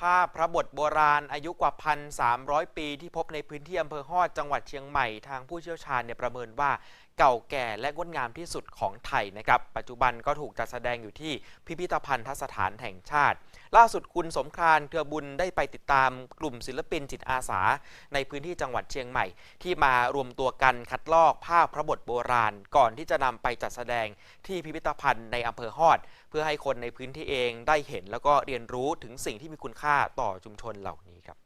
ภาพพระบทโบราณอายุกว่า 1,300 ปีที่พบในพื้นที่อำเภอฮอดจังหวัดเชียงใหม่ ทางผู้เชี่ยวชาญเนี่ยประเมินว่า เก่าแก่และงดงามที่สุดของไทยนะครับ ปัจจุบันก็ถูกจัดแสดงอยู่ที่พิพิธภัณฑสถานแห่งชาติ ล่าสุดคุณสมครานเทือบุญได้ไปติดตามกลุ่มศิลปินจิตอาสา ในพื้นที่จังหวัดเชียงใหม่ ที่มารวมตัวกันคัดลอกภาพพระบทโบราณ ก่อนที่จะนำไปจัดแสดงที่พิพิธภัณฑ์ในอำเภอฮอด เพื่อให้คนในพื้นที่เองได้เห็นแล้วก็เรียนรู้ถึงสิ่งที่มีคุณค่าต่อชุมชนเหล่านี้ครับ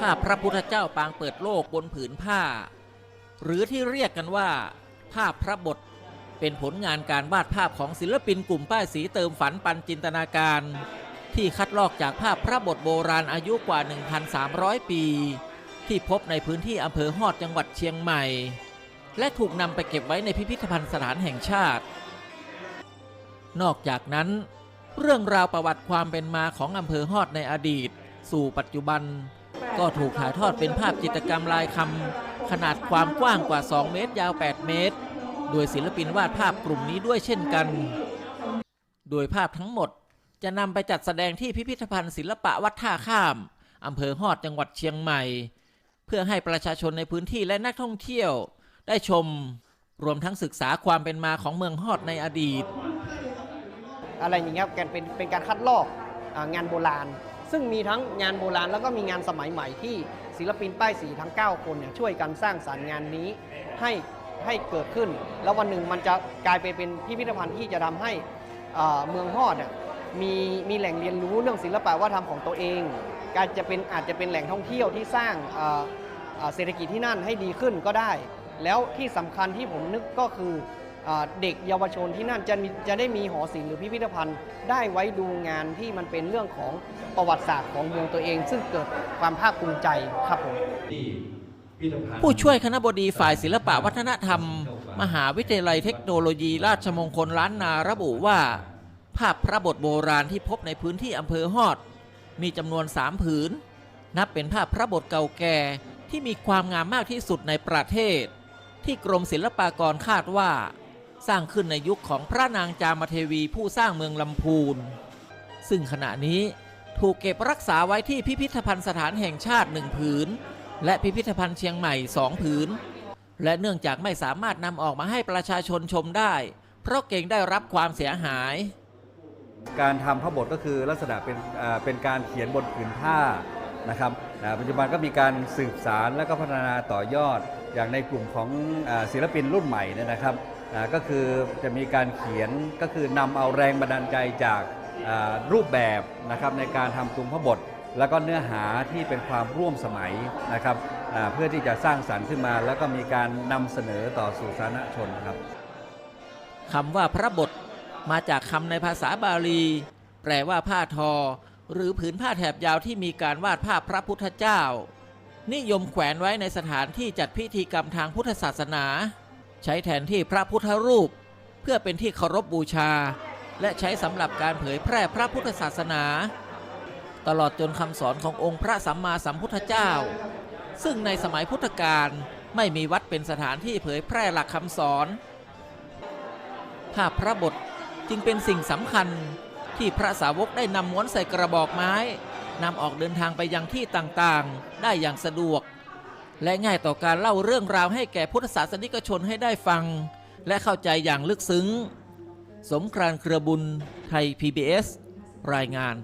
ภาพพระพุทธเจ้าปางเปิดโลกบนผืนผ้า หรือที่เรียกกันว่า ภาพพระบท เป็นผลงานการวาดภาพของศิลปินกลุ่มป้ายสีเติมฝันปันจินตนาการ ที่คัดลอกจากภาพพระบทโบราณอายุกว่า 1,300 ปี ที่พบในพื้นที่อำเภอฮอดจังหวัดเชียงใหม่ และถูกนำไปเก็บไว้ในพิพิธภัณฑ์สถานแห่งชาติ นอกจากนั้น เรื่องราวประวัติความเป็นมาของอำเภอฮอดในอดีต สู่ปัจจุบัน ก็ถูกถ่ายทอดเป็นภาพจิตรกรรมลายคำ ขนาดความกว้างกว่า 2 เมตร ยาว 8 เมตร โดยศิลปินวาดภาพกลุ่มนี้ด้วยเช่นกัน โดยภาพทั้งหมดจะนำไปจัดแสดงที่พิพิธภัณฑ์ศิลปะวัดท่าข้ามอำเภอฮอดจังหวัดเชียงใหม่ เพื่อให้ประชาชนในพื้นที่และนักท่องเที่ยว ได้ชมรวมทั้งศึกษาความเป็นมาของเมืองฮอดในอดีต อะไรอย่างเงี้ยกันเป็นเป็นการคัดลอกงานโบราณ ซึ่งมีทั้งงานโบราณแล้วก็มีงานสมัยใหม่ที่ ศิลปินป้ายสีทั้ง 9 คนเนี่ยช่วยกันสร้างสารรค์งานนี้ให้ให้เกิดขึ้น แล้ววันหนึ่งมันจะกลายไปเป็นพิพิธภัณฑ์ที่จะทำให้เมืองฮอดมีมีแหล่งเรียนรู้เรื่องศิลปะวัฒนธรรมของตัวเอง การจะเป็นอาจจะเป็นแหล่งท่องเที่ยวที่สร้างเศรษฐกิจที่นั่นให้ดีขึ้นก็ได้ แล้วที่สำคัญที่ผมนึกก็คือ เด็กเยาวชนที่นั่นจะจะได้มีหอศิลป์หรือพิพิธภัณฑ์ ได้ไว้ดูงานที่มันเป็นเรื่องของประวัติศาสตร์ของเมืองตัวเอง ซึ่งเกิดความภาคภูมิใจครับผมผู้ช่วยคณะบดีฝ่ายศิลปะวัฒนธรรม มหาวิทยาลัยเทคโนโลยี ราชมงคลล้านนาระบุว่า ภาพพระบทโบราณที่พบในพื้นที่อำเภอฮอด มีจำนวนสามผืน นับเป็นภาพพระบทเก่าแก่ที่มีความงามมากที่สุดในประเทศ ที่กรมศิลปากรคาดว่า สร้างขึ้นในยุคของพระนางจามเทวีผู้สร้างเมืองลำพูน ซึ่งขณะนี้ถูกเก็บรักษาไว้ที่พิพิธภัณฑ์สถานแห่งชาติหนึ่งผืน และพิพิธภัณฑ์เชียงใหม่สองผืน และเนื่องจากไม่สามารถนำออกมาให้ประชาชนชมได้ เพราะเกรงได้รับความเสียหาย การทำพระบทก็คือลักษณะเป็นเป็นการเขียนบนผืนผ้านะครับปัจจุบันก็มีการสืบสารและก็พัฒนาต่อยอด อย่างในกลุ่มของอศิลปินรุ่นใหม่เนี่ยนะครับก็คือจะมีการเขียนก็คือนำเอาแรงบันดาลใจจากรูปแบบนะครับในการทำตุงพระบท แล้วก็เนื้อหาที่เป็นความร่วมสมัยนะครับเพื่อที่จะสร้างสรรค์ขึ้นมา แล้วก็มีการนำเสนอต่อสู่สาธารณชนครับคำว่าพระบทมาจากคำในภาษาบาลี แปลว่าผ้าทอ หรือผืนผ้าแถบยาวที่มีการวาดภาพพระพุทธเจ้า นิยมแขวนไว้ในสถานที่จัดพิธีกรรมทางพุทธศาสนา ใช้แทนที่พระพุทธรูป เพื่อเป็นที่เคารพบบูชา และใช้สำหรับการเผยแพร่พระพุทธศาสนา ตลอดจนคำสอนขององค์พระสัมมาสัมพุทธเจ้า ซึ่งในสมัยพุทธกาลไม่มีวัดเป็นสถานที่เผยแพร่หลักคำสอน ภาพพระบทจึงเป็นสิ่งสำคัญที่พระสาวกได้นำม้วนใส่กระบอกไม้ นำออกเดินทางไปยังที่ต่างๆ ได้อย่างสะดวก และง่ายต่อการเล่าเรื่องราวให้แก่พุทธศาสนิกชนให้ได้ฟัง และเข้าใจอย่างลึกซึ้ง สมครานเครือบุญไทย PBS รายงาน